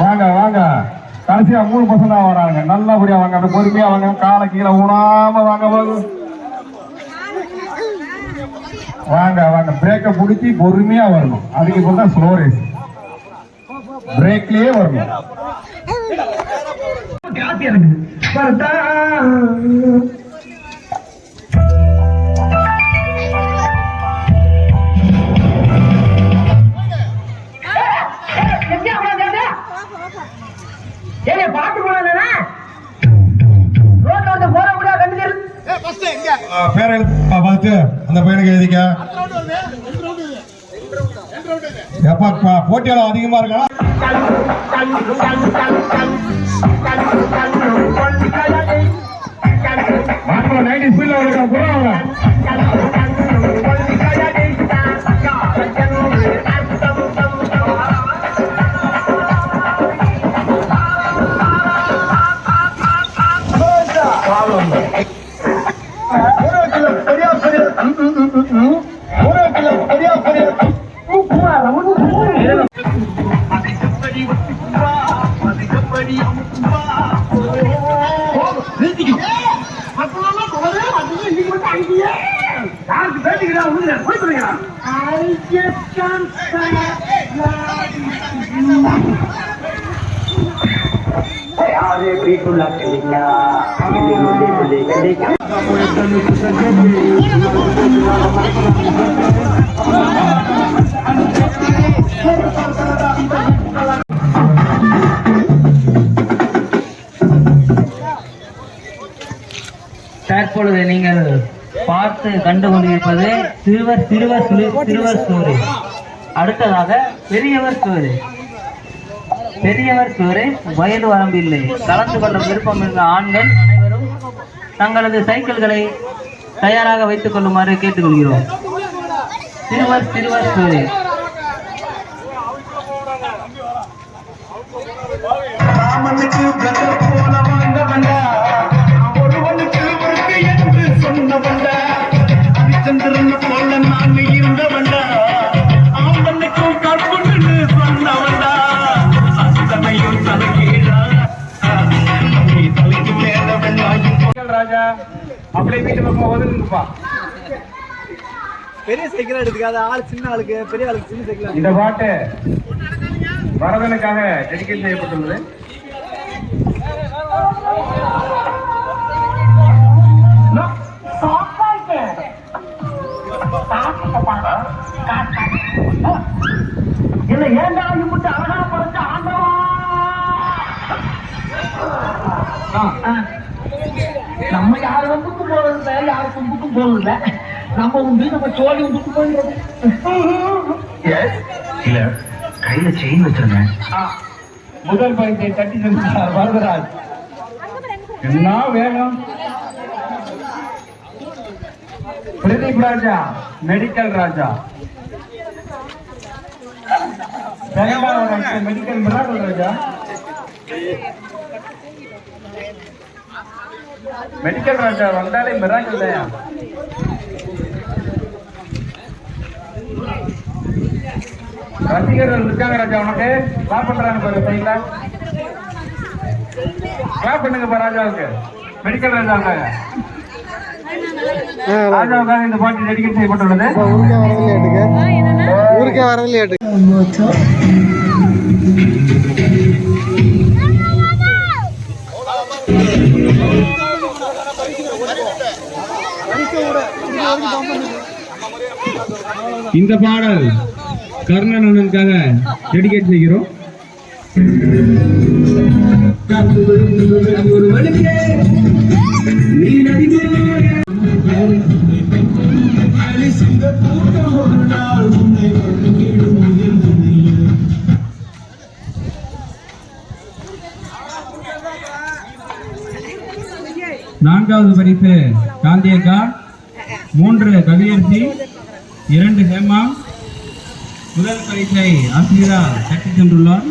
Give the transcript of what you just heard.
வாங்க வாங்க. கடைசியா மூணு பசங்க தான் வராங்க. நல்லபடியா வாங்க. அப்படி பொறுமையா வாங்க. காலை கீழே ஊனாம வாங்க போது வாங்க வாங்க. பிரேக்கை பிடிச்சி பொறுமையா வரணும். அதுக்கு இப்போ தான் ஸ்லோ ரேஸ் பிரேக்லயே வரணும். பாட்டு போனா ரோட்ல வந்து போற கூட கண்டு பேர பார்த்து அந்த பையனுக்கு எழுதிக்க. எப்பா போட்டியாளர் அதிகமா இருக்கா? நைன்டி ஸ்பீட்ல இருக்கா I just can't Hare Krishna Lakshmina, Hare Mule Mule Kaleka. தற்பொழுது நீங்கள் பார்த்து கண்டு கொண்டிருப்பது சிறுவர் சிறுவர் சிறு- சிறுவர் சோறு. அடுத்ததாக பெரியவர் சோறு. பெரியவர் சோறு வயது வரம்பில்லை கலந்து கொள்ளும் விருப்பம் இருந்த ஆண்கள் அனைவரும் தங்களது சைக்கிள்களை தயாராக வைத்துக் கொள்ளுமாறு கேட்டுக்கொள்கிறோம். சிறுவர் சிறுவர் ஸ்டோரி ராமனுக்கு அப்படியே வீட்டு பக்கம் ஒதுங்குப்பா பெரிய சைக்கிள் எடுத்துக்காத. ஆள் சின்ன ஆளுக்கு பெரிய ஆளுக்கு சின்ன சைக்கிள் இந்த பாட்டு வரதனுக்காக டெடிகேட் செய்யப்பட்டுள்ளது. கும்பிட்டும் இல்ல நம்ம உண்டு நம்ம சோழி விட்டுட்டு போயிடுறது. இல்ல கையில செயின் வச்சிருந்தேன். முதல் பரிசை தட்டி சென்றார் வரதராஜ். என்ன வேகம்? பிரதீப் ராஜா மெடிக்கல் ராஜா. செகண்டாவது மெடிக்கல் ராஜா. மெடிக்கல் ராஜா வந்தாலே மிராக்கல் தான் ரசிகர்கள் இருக்காங்க ராஜா உனக்கு? கிளாப் பண்றாங்க பாரு சைட்ல கிளாப் பண்ணுங்க பா ராஜாவுக்கு. மெடிக்கல் ராஜா வந்தாங்க ராஜாவுக்காக இந்த பாட்டு டெடிகேட் செய்யப்பட்டுள்ளது. ஊருக்கே வரதில்லையா ஊருக்கே வரதில்லையா இந்த பாடல் கர்ணனுக்காக டெடிகேட் செய்கிறோம். நான்காவது பரிசு காந்தியக்கா. மூன்று கவியர்த்தி இரண்டு ஹேமா முதல் பரிசை ஆசிரியரா கட்டி சென்றுள்ளார்